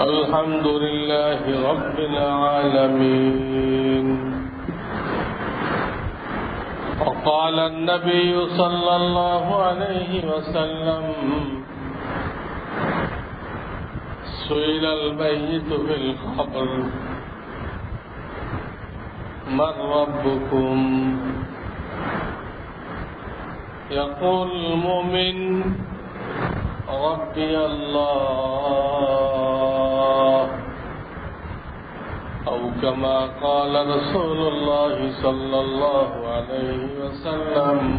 الحمد لله رب العالمين. وقال النبي صلى الله عليه وسلم سئل الميت في القبر من ربكم؟ يقول المؤمن، ربي الله. أو كما قال رسول الله صلى الله عليه وسلم،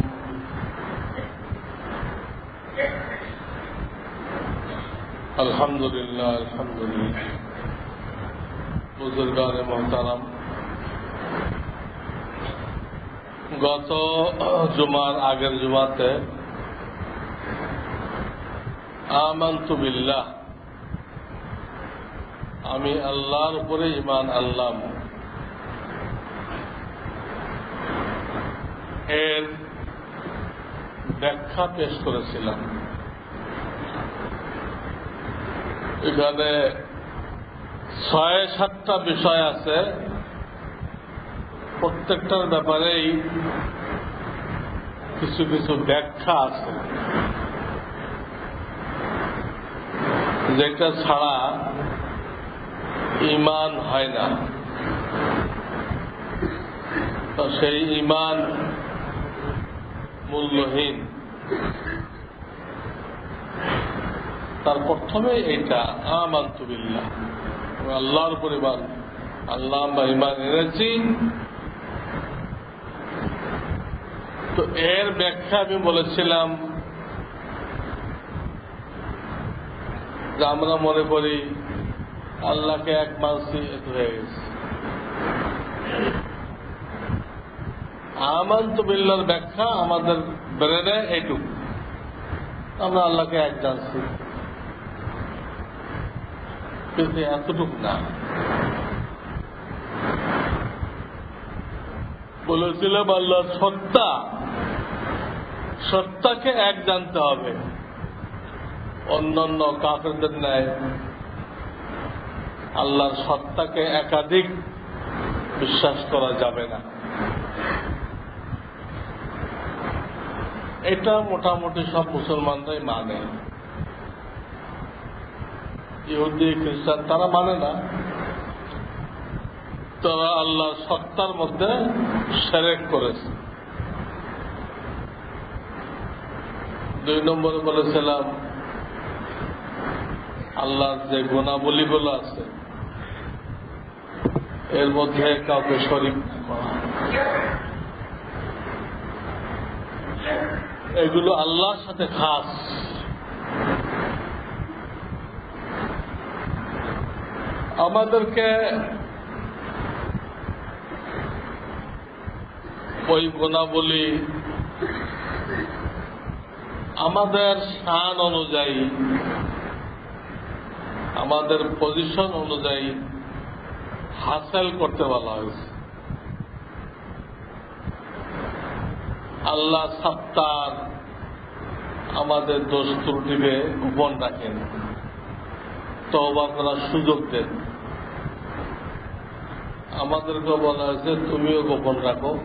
الحمد لله الحمد لله. بزرگان محترم গত জুমার আগের জুমাতে আমান্তু বিল্লাহ, আমি আল্লাহর উপরে ইমান আল্লাহ এর ব্যাখ্যা পেশ করেছিলাম। এখানে ছয় সাতটা বিষয় আছে। প্রত্যেকটার ব্যাপারেই কিছু কিছু ব্যাখ্যা আছে। যেটা ছাড়া ইমান হয় না। তো সেই ইমান মূল্যহীন। তার প্রথমে এইটা আমান্তুবিল্লাহ আল্লাহর পরিমাণ আল্লাহ বা ইমান এনেছি। তো এর ব্যাখ্যা আমি বলেছিলাম যে আমরা মনে করি আল্লাহকে এক মানসি হয়ে গেছে আমান্ত বিল্লার ব্যাখ্যা আমাদের ব্রেনে এইটুকু। আমরা আল্লাহকে এক জানছি। কিন্তু এতটুকু না। বলেছিলাম আল্লাহ সত্তা সত্তাকে এক জানতে হবে। অন্যান্য কাফেরদের ন্যায় আল্লাহর সত্তাকে একাধিক বিশ্বাস করা যাবে না। এটা মোটামুটি সব মুসলমানরাই মানে। ইহুদি, খ্রিস্টান তারা মানে না। তারা আল্লাহর সত্তার মধ্যে সেরেক করেছে। দুই নম্বরে বলেছিলাম, আল্লাহর যে গুণাবলীগুলো আছে, এর মধ্যে কাউকে শরীর এগুলো আল্লাহর সাথে খাস। আমাদেরকে ওই গুণাবলী আমাদের স্থান অনুযায়ী, আমাদের পজিশন অনুযায়ী হাসেল করতে বলা হয়েছে। আল্লাহ সপ্তাহ আমাদের দোষ ত্রুটিকে গোপন রাখেন তবা করার সুযোগ দেন। আমাদেরকে বলা হয়েছে, তুমিও গোপন রাখো।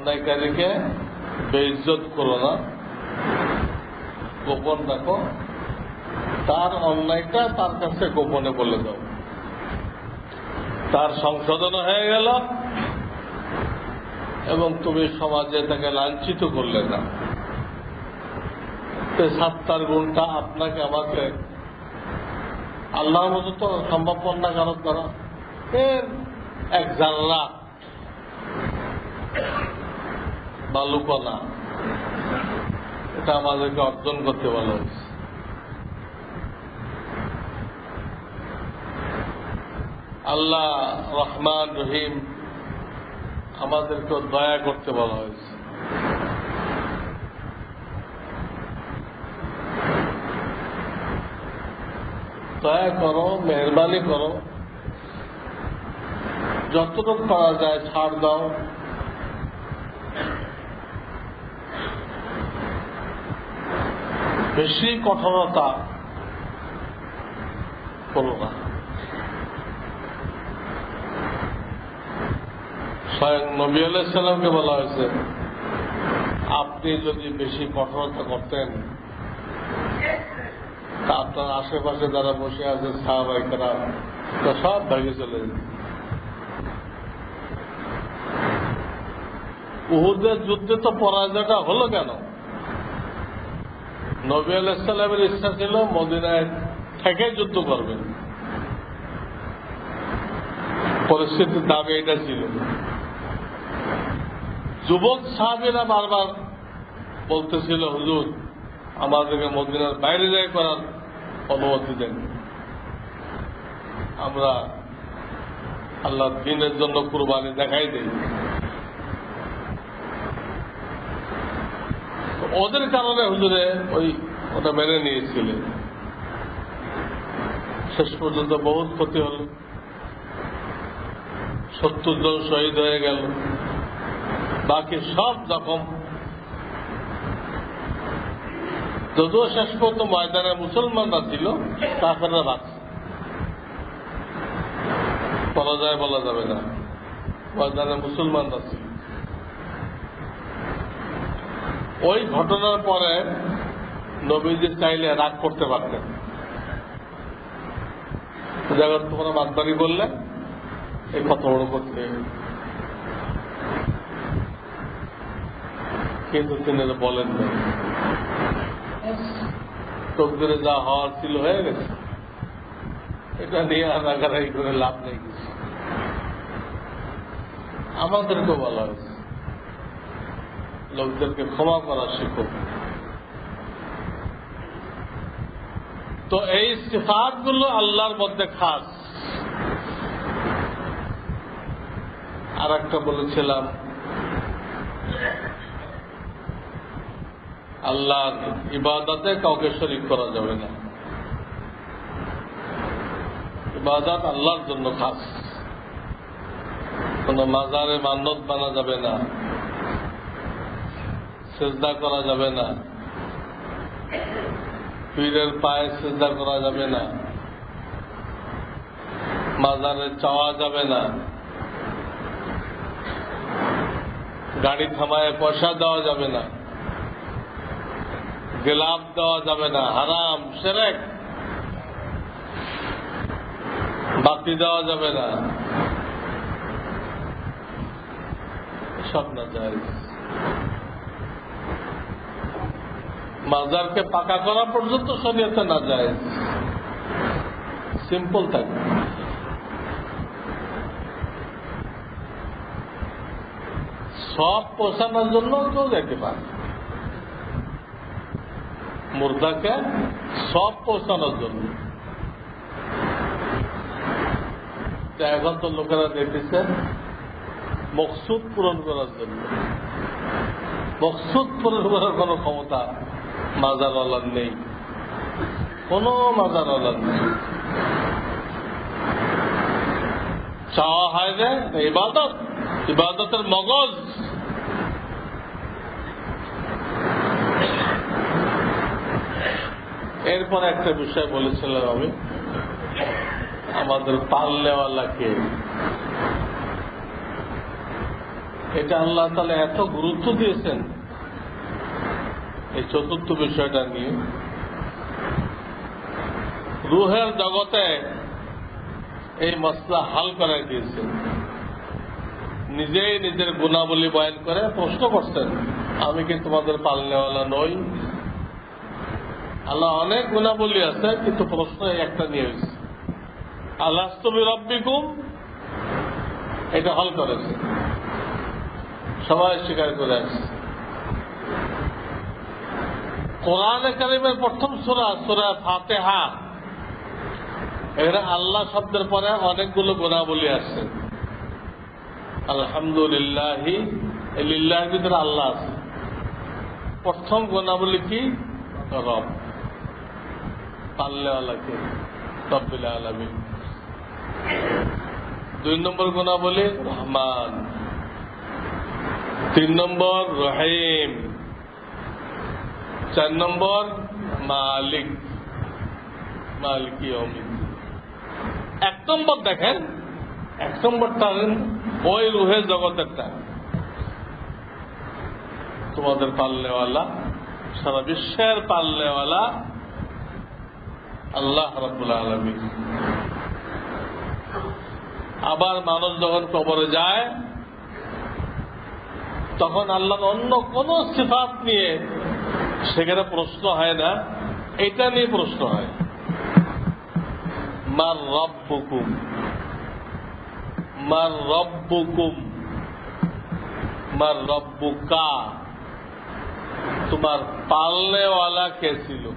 অন্যায়কারীকে বেইজ্জত করো না। গোপন রাখো। তার অন্যায়টা তার কাছে গোপনে বলে দাও। তার সংশোধন হয়ে গেল এবং তুমি সমাজে তাকে লাঞ্ছিত করলে না। সাত্তার গুণটা আপনাকে আমাকে আল্লাহর মতো তো সম্ভবপর না কারণ করা এর এক জানলা। বালুকণা এটা আমাদেরকে অর্জন করতে বলা হয়েছে। আল্লাহ রহমান রহিম আমাদেরকে দয়া করতে বলা হয়েছে। দয়া করো, মেহরবানি করো। যতটুকু পারা যায় ছাড় দাও। বেশি কঠোরতা করো না। স্বয়ং নবী আলাইসাল্লামকে বলা হয়েছে, আপনি যদি বেশি কঠোরতা করতেন, তা আপনার আশেপাশে যারা বসে আছে সাহাবাই খারাপ তো সব ভেঙে চলে যেত। উহুদের যুদ্ধে তো পরাজয়টা হলো কেন? নবী আলাইসাল্লামের ইচ্ছা ছিল মদিনায় থেকে যুদ্ধ করবেন পরিস্থিতির দাবি এটা ছিল। যুবক সাহাবিরা বারবার বলতেছিল, হুজুর, আমাদেরকে মদিনার বাইরে যাই করার অনুমতি দেন। আমরা আল্লাহ দিনের জন্য কুরবানি দেখাই দেই। ওদের কারণে হুজুরে ওই ওটা মেনে নিয়েছিলেন। শেষ পর্যন্ত বহুত ক্ষতি হল। সত্তর জন শহীদ হয়ে গেল। বাকি সব রকম যদিও শেষ পর্যন্ত ময়দানে মুসলমানরা ছিল, কাফেররা বাঁচছে যায়, বলা যাবে না। ময়দানে মুসলমানরা ছিল। ওই ঘটনার পরে নবীজি চাইলে রাগ করতে পারতেন। জায়গায় তোমরা বাদবাড়ি করলে, এই কত বড় করতে। কিন্তু তিনি বলেন না। যা হওয়ার ছিল হয়ে গেছে। এটা নিয়ে আনাগারাই করে লাভ নেই কিছু। আমাদেরকে বলা হয়েছে। লোকদেরকে ক্ষমা করা শিখো তো এই সিফাতগুলো আল্লাহর মধ্যে খাস। আর একটা বলেছিলাম, আল্লাহর ইবাদতে কাউকে শরিক করা যাবে না। ইবাদাত আল্লাহর জন্য খাস। কোন মাজারে মান্নত বানা যাবে না। সেজদা করা যাবে না। পীরের পায়ে সেজদা করা যাবে না। মাজারে চাওয়া যাবে না। গাড়ি থামায় পয়সা দেওয়া যাবে না। গেলাপ দেওয়া যাবে না। হারাম, সেরেক। বাতি দেওয়া যাবে না। সব না যায় মাজারকে পাকা করা পর্যন্ত শরীয়তে না যায়। সিম্পল থাকে সব পোষানোর জন্য কেউ যেতে পারে মুর্দাকে সব পৌঁছানোর জন্য। এখন তো লোকেরা দেখেছেন মকসুদ পূরণ করার জন্য। মকসুদ পূরণ করার কোন ক্ষমতা মাজার আলার নেই। কোন মাজার আলার নেই। চাওয়া হয় যে ইবাদত, ইবাদতের মগজ। এরপর একটা বিষয় বলেছিলাম আমি, আমাদের পাল্লেওয়ালাকে এটা আল্লাহ তাহলে এত গুরুত্ব দিয়েছেন। এই চতুর্থ বিষয়টা নিয়ে। রুহের জগতে এই মশলা হাল করাই দিয়েছেন নিজেই নিজের গুণাবলী বয়ান করে প্রশ্ন করছেন, আমি কি তোমাদের পালনেওয়ালা নই? আল্লাহ অনেক গুণাবলী আছে, কিন্তু প্রশ্ন একটা নিয়ে হয়েছে। আল্লাহ তুমি রব্বিকুম এটা হল করেছে। সবাই স্বীকার করে আসছে। কোরআন কারিমের প্রথম সুরা সুরা ফাতেহা। এখানে আল্লাহ শব্দের পরে অনেকগুলো গুণাবলী আছে। আলহামদুলিল্লাহ লিল্লাহ ভিতরে আল্লাহ আছে। প্রথম গুণাবলী কি? রব। পাল্লেওয়ালাকে রব্বিল আলমী দুই নম্বর গুণাবলী, রহমান। তিন নম্বর, রহিম। চার নম্বর, মালিক। মালিক এক নম্বর দেখেন, এক নম্বরটা ওই রুহের জগতেরটা তোমাদের পাল্লেওয়ালা, সারা বিশ্বের পাল্লেওয়ালা আল্লাহ রাবুল আলমী আবার মানুষ যখন কবরে যায়, তখন আল্লাহর অন্য কোন সিফাত নিয়ে সেখানে প্রশ্ন হয় না, এটা নিয়ে প্রশ্ন হয়। মার রব্বুকুম মার রব্বুকুম, মার রব্বুকা, তোমার পালনেওয়ালা কে ছিল?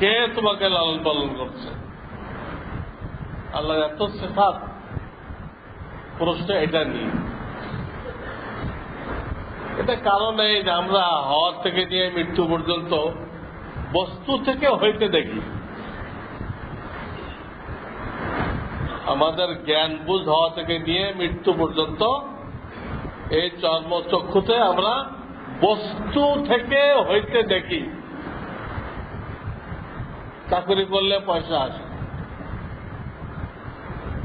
কে তোমাকে লালন পালন করছে? আল্লাহ এত সেফাত। প্রশ্ন এটা নিয়ে। এটা কারণ এই যে আমরা হওয়ার থেকে নিয়ে মৃত্যু পর্যন্ত বস্তু থেকে হইতে দেখি। আমাদের জ্ঞান বুঝ হওয়া থেকে নিয়ে মৃত্যু পর্যন্ত এই চর্মচক্ষুতে আমরা বস্তু থেকে হইতে দেখি। চাকরি করলে পয়সা আসে,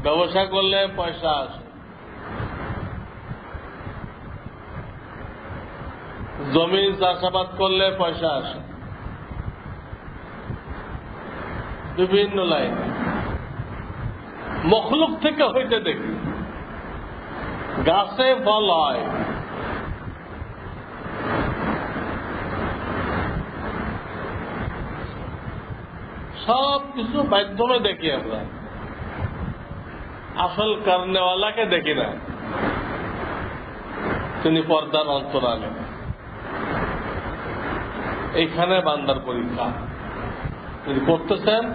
ব্যবসা করলে পয়সা আসে। জমি চাষাবাদ করলে পয়সা আসে। বিভিন্ন লাইন। মখলুক থেকে হইতে দেখি। গাছে ফল হয়। সব কিছু মাধ্যমে দেখি আমরা। আসল কারণেওয়ালাকে দেখি না। তিনি পর্দার অন্তরালে। এইখানে বান্দার পরীক্ষা। যদি করতেছেন,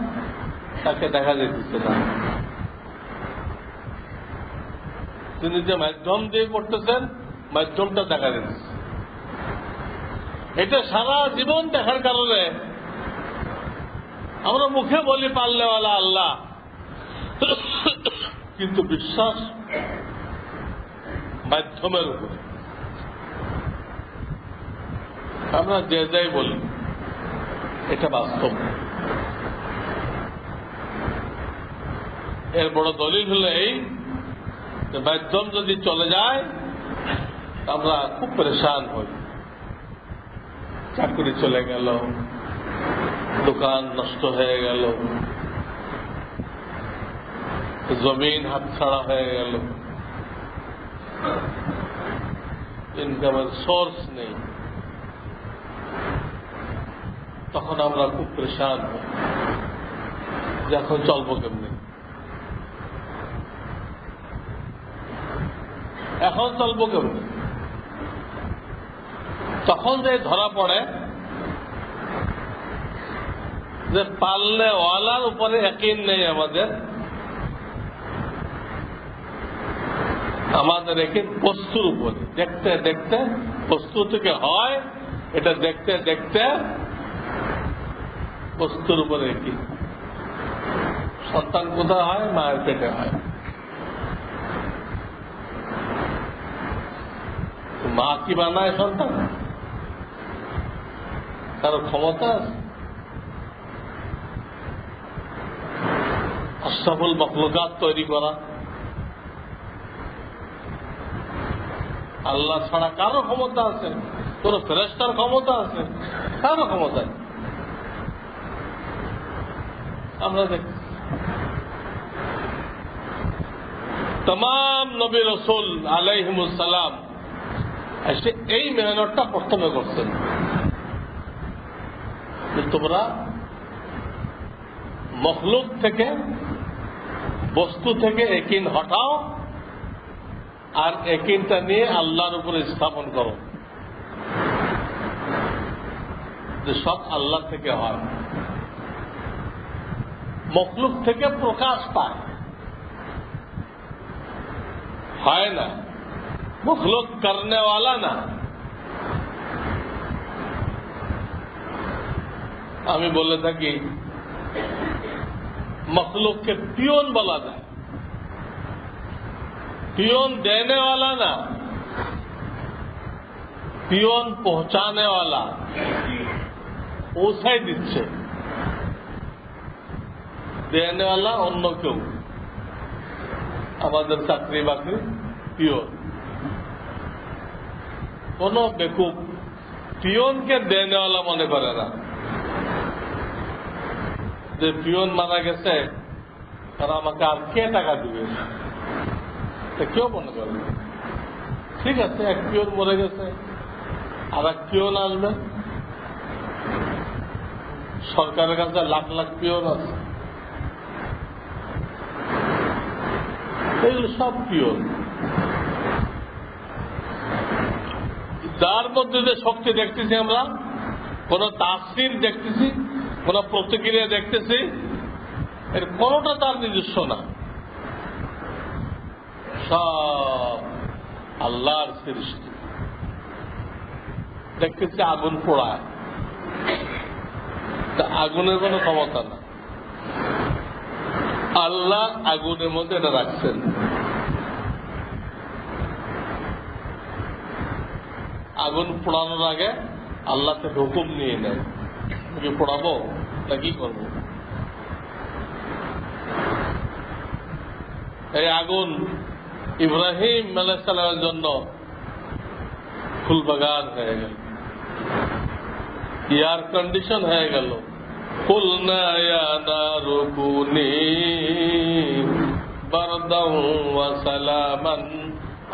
তাকে দেখা যেতেছে না। তিনি যে মাধ্যম দিয়ে করতেছেন, মাধ্যমটা দেখা যেতেছে এটা সারা জীবন দেখার কারণে আমরা মুখে বলি পাল্লেওয়ালা আল্লাহ। কিন্তু বিশ্বাস মাধ্যমের উপরে। আমরা যে যাই বলি, এটা বাস্তব। এর বড় দলিল হলো এই মাধ্যম যদি চলে যায়, আমরা খুব পরেশান হই। চাকরি চলে গেল, দোকান নষ্ট হয়ে গেল, জমিন হাতছাড়া হয়ে গেল। ইনকামের সোর্স নেই। তখন আমরা খুব পরেশান এখন চলবো কেমনি? এখন চলবো কেমনি? তখন যে ধরা পড়ে, যে পাললে ওয়ালার উপরে একই নেই আমাদের আমাদের একে বস্তুর উপরে। দেখতে দেখতে বস্তু থেকে হয়, এটা দেখতে দেখতে বস্তুর উপরে কি? সন্তান কোথায় হয়? মায়ের পেটে হয়। মা কি বানায় সন্তান? কারও ক্ষমতা আছে? অসফল মখলুকাত তৈরি করা। আল্লাহ ছাড়া কারও ক্ষমতা আছে? কোন ফেরেস্তার ক্ষমতা আছে? কারও ক্ষমতা নেই। আমরা দেখি। তমাম নবী রসুল আলাইহিমুসালাম এসে এই মেহনতটা প্রথমে করছেন তোমরা মখলুক থেকে, বস্তু থেকে একিন হটাও, আর একিনটা নিয়ে আল্লাহর উপরে স্থাপন করো। যে সব আল্লাহ থেকে হয়। মখলুক থেকে প্রকাশ পায় হয় না মখলুক করনেওয়ালা না আমি বলে থাকি मखलूक के पियोन बोला जाए पियोन देने वाला ना পিয়ন পৌঁছানেওয়ালা পৌঁছাই দিচ্ছে দেনেওয়ালা অন্য কেউ। আমাদের চাকরি বাকরি পিয়ন কোন বেকুব পিয়নকে দেনেওয়ালা মনে করে না। যে পিয়ন মারা গেছে, তারা আমাকে আর কে টাকা দিবে? কেউ মনে করে ঠিক আছে, এক পিয়ন মরে গেছে আর এক পিয়ন আসবে। সরকারের কাছে লাখ লাখ পিয়ন আছে। এগুলো সব পিয়ন যার মধ্যে যে শক্তি দেখতেছি আমরা কোন তাসির দেখতেছি কোন প্রতিক্রিয়া দেখতেছি এর কোনটা তার নিজস্ব না সব আল্লাহর সৃষ্টি দেখতেছি আগুন পোড়ায় তা আগুনের কোনো ক্ষমতা না আল্লাহ আগুনের মধ্যে এটা রাখছেন আগুন পোড়ানোর আগে আল্লাহ থেকে হুকুম নিয়ে নেয়। পোড়াবো? তা কি করব? এই আগুন ইব্রাহিম আলাইসালামের জন্য ফুলবাগান হয়ে গেল। এয়ার কন্ডিশন হয়ে গেল। ফুল না রুকুনি বারদাউ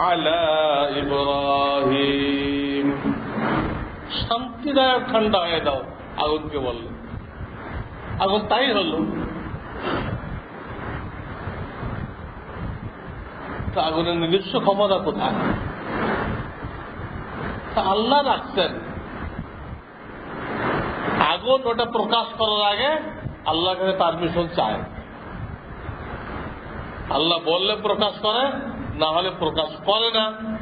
আলা ইব্রাহিম। শান্তিদায়ক ঠান্ডা হয়ে দাও আগুনকে বললেন আগুন তাই হল আগুনের নিজস্ব ক্ষমতা কোথায়? তা আল্লাহ রাখছেন। আগুন ওটা প্রকাশ করার আগে আল্লাহ কাছে পারমিশন চায়। আল্লাহ বললে প্রকাশ করে, না হলে প্রকাশ করে না।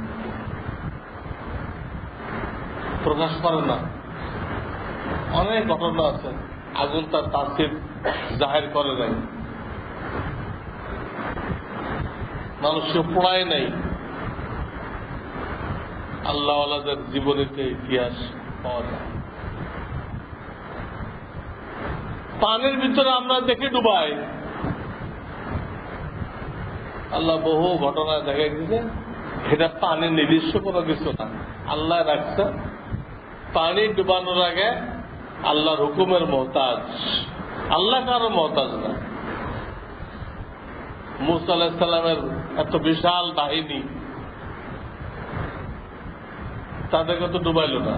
প্রকাশ করে না। অনেক ঘটনা আছে। আগুন তার তাসির জাহের করে নাই। মানুষকে পোড়ায় নাই। আল্লাহ আল্লাহদের জীবনীতে ইতিহাস পাওয়া যায়। পানির ভিতরে আমরা দেখে ডুবাই। আল্লাহ বহু ঘটনা দেখা গেছে এটা পানির নির্দিষ্ট কোনো কিছু না। আল্লাহ রাখছে। পানি ডুবানোর আগে আল্লাহর হুকুমের মহতাজ। আল্লাহ কারও মহতাজ না। মুসা এত বিশাল বাহিনী তাদেরকে তো ডুবাইল না।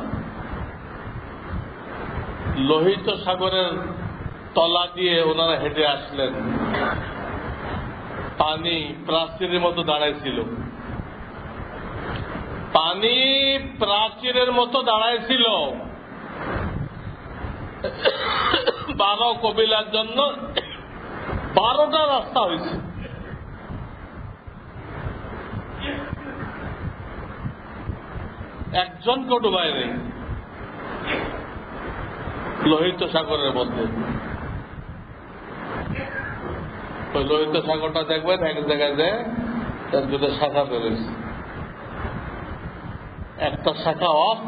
লোহিত সাগরের তলা দিয়ে ওনারা হেঁটে আসলেন। পানি প্রাচীরের মতো দাঁড়াইছিল পানি প্রাচীরের মতো দাঁড়াইছিল। বারো কবিলার জন্য বারোটা রাস্তা হয়েছে একজন ডুবাই নেই। লোহিত সাগরের মধ্যে। লোহিত সাগরটা দেখবেন, এক জায়গায় যে তার দুটো শাখা বেরোচ্ছে একটা শাখা অফ,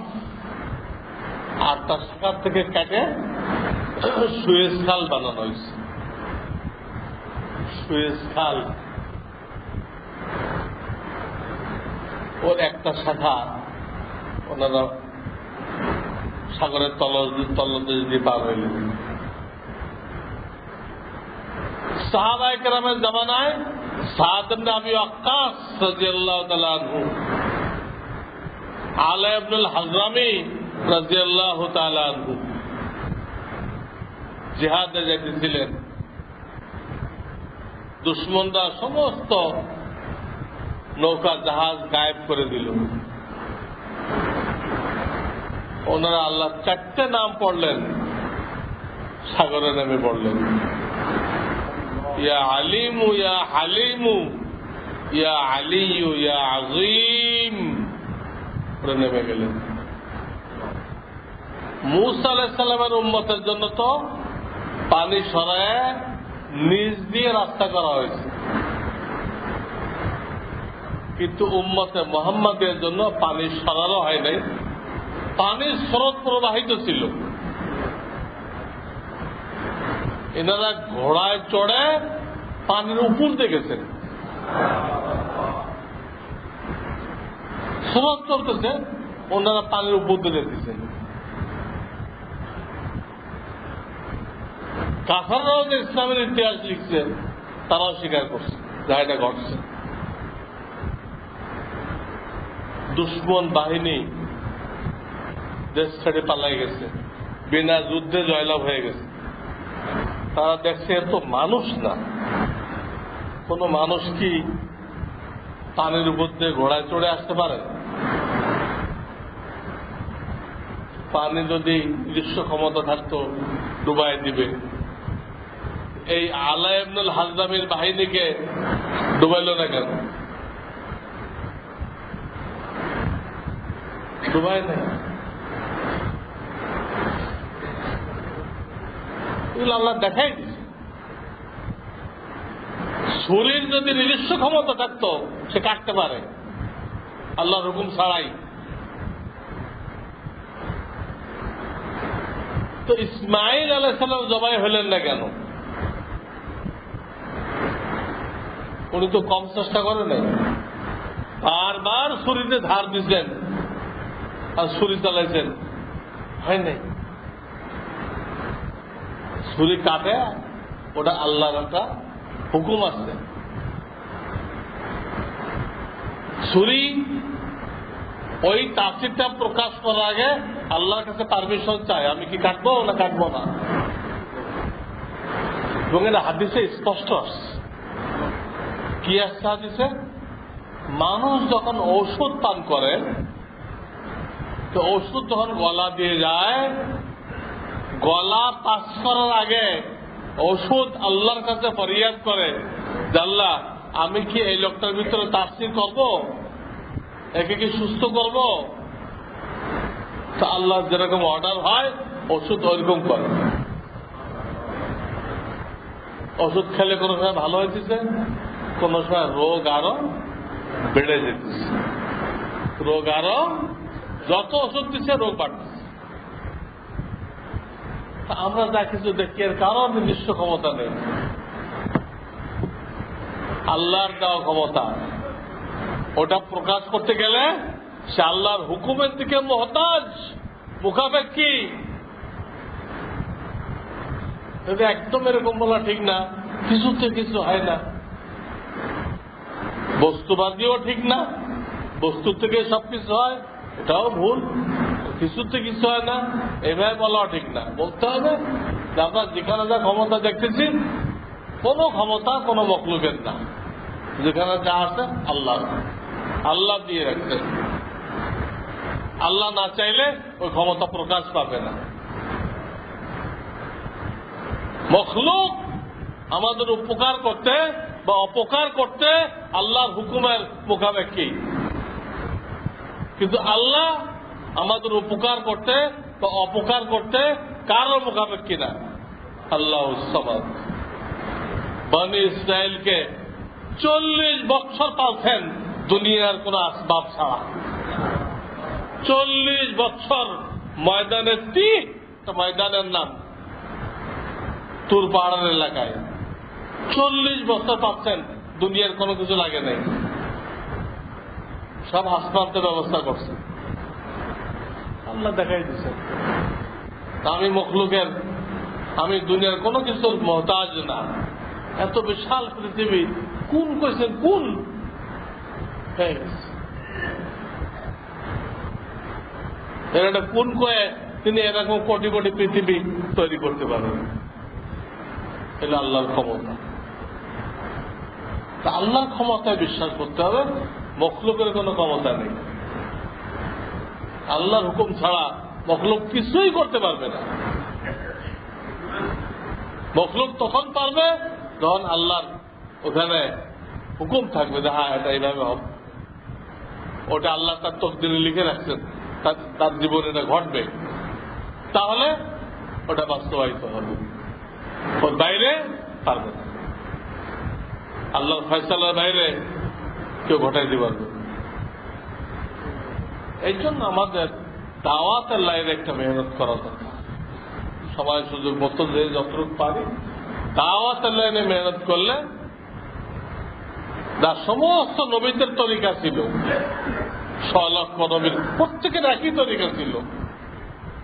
আর তার শাখার থেকে কেটে সুয়েজ খাল বানানো হয়েছে। সুয়েজ খাল ওর একটা শাখা, ওনারা সাগরের তল তলতে যদি পার গেছে সাহাবাই কেরামের জামানায় সাহাদ আবি আক্কাস রাজিয়াল্লাহু আনহু আলা ইবনুল হাজরামি রাজিয়াল্লাহু যেতেছিলেন। দুশ্মনরা সমস্ত নৌকা, জাহাজ গায়েব করে দিল। ওনারা আল্লাহ চারটে নাম পড়লেন। সাগরে নেমে পড়লেন। ইয়া আলিমু, ইয়া হালিমু, ইয়া আলিয়ু ইয়া আজিম করে নেমে গেলেন। মুসা আলাহিসাল্লামের উম্মতের জন্য তো পানি সরায় নিজ দিয়ে রাস্তা করা হয়েছে। কিন্তু উম্মতে মোহাম্মদের জন্য পানি সরানো হয় নাই। পানির স্রোত প্রবাহিত ছিল। এনারা ঘোড়ায় চড়ে পানির উপর দেখেছেন স্রোত চলতেছে, ওনারা পানির উপর দিয়ে দেখতেছেন কাফাররাও যে ইসলামের ইতিহাস লিখছে, তারাও স্বীকার করছে, যা এটা ঘটছে। দুশ্মন বাহিনী দেশ ছেড়ে পালাই গেছে, বিনা যুদ্ধে জয়লাভ হয়ে গেছে। তারা দেখছে, এত মানুষ না। কোন মানুষ কি পানির উপর দিয়ে ঘোড়ায় চড়ে আসতে পারে? পানি যদি নিজস্ব ক্ষমতা থাকতো, ডুবাই দিবে। এই আলা ইবনুল হাজদামির বাহিনীকে ডুবাইল না কেন? ডুবাই নাই। আল্লাহ দেখাই শরীর যদি নিজস্ব ক্ষমতা থাকতো, সে কাটতে পারে। আল্লাহর হুকুম ছাড়াই। তো ইসমাইল আলাইসাল্লাম জবাই হলেন না কেন? উনি তো কম চেষ্টা করে নাই। বারবার ছুরিতে ধার দিচ্ছেন আর ছুরি চালাইছেন। হয় নাই? ছুরি কাটে, ওটা আল্লাহর একটা হুকুম আছে। ছুরি ওই তাফসিরটা প্রকাশ করার আগে আল্লাহর কাছে পারমিশন চাই। আমি কি কাটবো না কাটবো না? এবং এটা হাদিসে স্পষ্ট কি আসছে হাদিসে? মানুষ যখন ঔষধ পান করে, তো ওষুধ যখন গলা দিয়ে যায়, গলা পাস করার আগে ওষুধ আল্লাহর কাছে ফরিয়াদ করে আল্লাহ, আমি কি এই লোকটার ভিতরে তাফসির করব? একে কি সুস্থ করব। তো আল্লাহ যেরকম অর্ডার হয়, ওষুধ ওইরকম করে। ওষুধ খেলে কোনো সময় ভালো হয়েছে কোন সময় রোগ আরও বেড়ে যেতেছে। রোগ আরও যত ওষুধ দিচ্ছে রোগ বাড়তেছে। আমরা যা কিছু দেখি, এর কারণ নিজস্ব ক্ষমতা নেই। আল্লাহর দেওয়া ক্ষমতা। ওটা প্রকাশ করতে গেলে সে আল্লাহর হুকুমের দিকে মহতাজ, মুখাপেক্ষি। যদি একদম এরকম বলা ঠিক না, কিছুতে কিছু হয় না। বস্তুবাদীও ঠিক না বস্তু থেকে সবকিছু হয়, এটাও ভুল। কিছুতে কিছু হয় না, এভাবে বলাও ঠিক না। বলতে হবে যে আমরা যেখানে যা ক্ষমতা দেখতেছি, কোনো ক্ষমতা কোনো মকলুকের না। যেখানে যা আছে আল্লাহ আল্লাহ দিয়ে রাখতেন আল্লাহ না চাইলে ওই ক্ষমতা প্রকাশ পাবে না। মখলুক আমাদের উপকার করতে বা অপকার করতে আল্লাহর হুকুমের মুখাপেক্ষি। কিন্তু আল্লাহ আমাদের উপকার করতে বা অপকার করতে কারও মুখাপেক্ষি না। আল্লাহ সমাজ বানি ইসরায়েলকে চল্লিশ বছর পালছেন। দুনিয়ার কোন আসবাব ছাড়া। চল্লিশ বছর ময়দানের টি ময়দানের নাম, তুর পাহাড়ের এলাকায়। চল্লিশ বছর পাচ্ছেন, দুনিয়ার কোনো কিছু লাগে নাই। সব হাসপাতালের ব্যবস্থা করছে। আল্লাহ দেখাই দিচ্ছে আমি মখলুকের, আমি দুনিয়ার কোনো কিছুর মহতাজ না। এত বিশাল পৃথিবী, কোন কইছেন কোন গেছে। এটা কোন কয়ে তিনি এরকম কোটি কোটি পৃথিবী তৈরি করতে পারবেন? এটা আল্লাহর ক্ষমতা। তা আল্লাহর ক্ষমতায় বিশ্বাস করতে হবে, মখলুকের কোনো ক্ষমতা নেই। আল্লাহর হুকুম ছাড়া মখলুক কিছুই করতে পারবে না। মখলুক তখন পারবে যখন আল্লাহর ওখানে হুকুম থাকবে যে হ্যাঁ এটা এইভাবে হবে। ওটা আল্লাহ তার তকদিরে লিখে রাখছেন। তার জীবনে এটা ঘটবে। তাহলে ওটা বাস্তবায়িত হবে। ওর বাইরে পারবে না। আল্লাহর ফয়সালার বাইরে কেউ ঘটাই দিতে পারবে এই জন্য আমাদের দাওয়াতের লাইনে একটা মেহনত করা দরকার। সময় সুযোগ মতো যে যতটুকু পারি দাওয়াতের লাইনে মেহনত করলে যা সমস্ত নবীদের তরিকা ছিল সলক্ষ নবীর প্রত্যেকের একই তরিকা ছিল।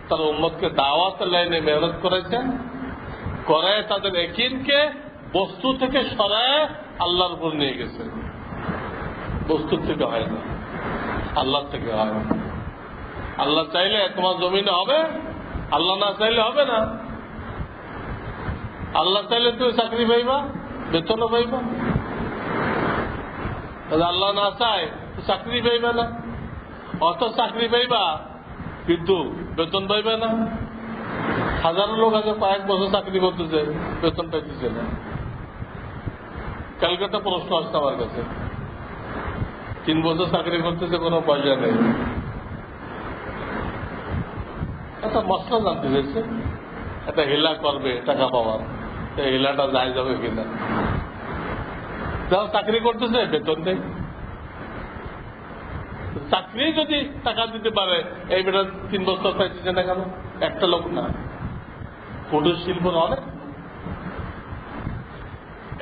তারা উম্মতকে দাওয়াতের লাইনে মেহনত করেছেন করে তাদের একিনকে বস্তু থেকে সরায় আল্লাহর উপর নিয়ে গেছে বস্তুর থেকে হয় না আল্লাহ থেকে হয় আল্লাহ চাইলে তোমার জমিনে হবে, আল্লাহ না চাইলে হবে না। আল্লাহ চাইলে তুমি চাকরি পাইবা, বেতনও পাইবা। আল্লাহ না চায়, চাকরি পাইবে না। অত চাকরি পাইবা, কিন্তু বেতন পাইবে না। হাজারো লোক আছে কয়েক বছর চাকরি করতেছে, বেতন পাইতেছে না। কালকে একটা প্রশ্ন আসছে আমার কাছে। তিন বছর চাকরি করতেছে, কোনো পয়সা নেই। একটা মশলা জানতে চাইছে, একটা হিলা করবে টাকা পাওয়ার। হিলাটা যায় যাবে কিনা? যারা চাকরি করতেছে, বেতন নেই চাকরি যদি টাকা দিতে পারে, এই বেটা তিন বছর পাইতেছে না কেন একটা লোক না। কুটির শিল্প অনেক।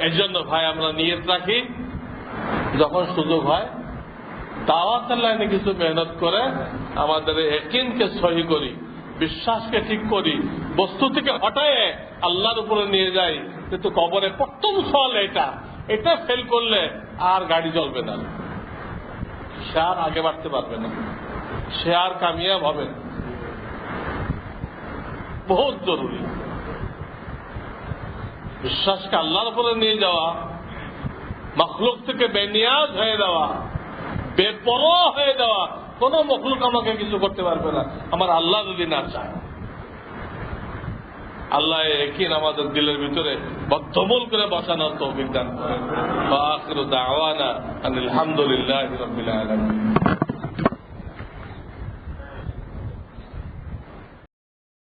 এই জন্য ভাই আমরা নিয়ত রাখি, যখন সুযোগ হয় দাওয়াতের লাইনে কিছু মেহনত করে আমাদের একিনকে সহি করি, বিশ্বাসকে ঠিক করি বস্তু থেকে হটায় আল্লাহর উপরে নিয়ে যাই, কিন্তু কবরে প্রথম ফল এটা। এটা ফেল করলে আর গাড়ি চলবে না। সে আর আগে বাড়তে পারবে না। সে আর কামিয়াব হবে না। বহুত জরুরি। বিশ্বাসকে আল্লাহর উপরে নিয়ে যাওয়া, মখলুক থেকে বেনিয়াজ হয়ে দেওয়া বেপর হয়ে দেওয়া কোন মখলুক আমাকে কিছু করতে পারবে না। আমার আল্লাহ যদি না চায়। আল্লাহ একই আমাদের দিলের ভিতরে বদ্ধমূল করে বসানোর তৌফিক দান করেন। আলহামদুলিল্লাহ রবিল আলমী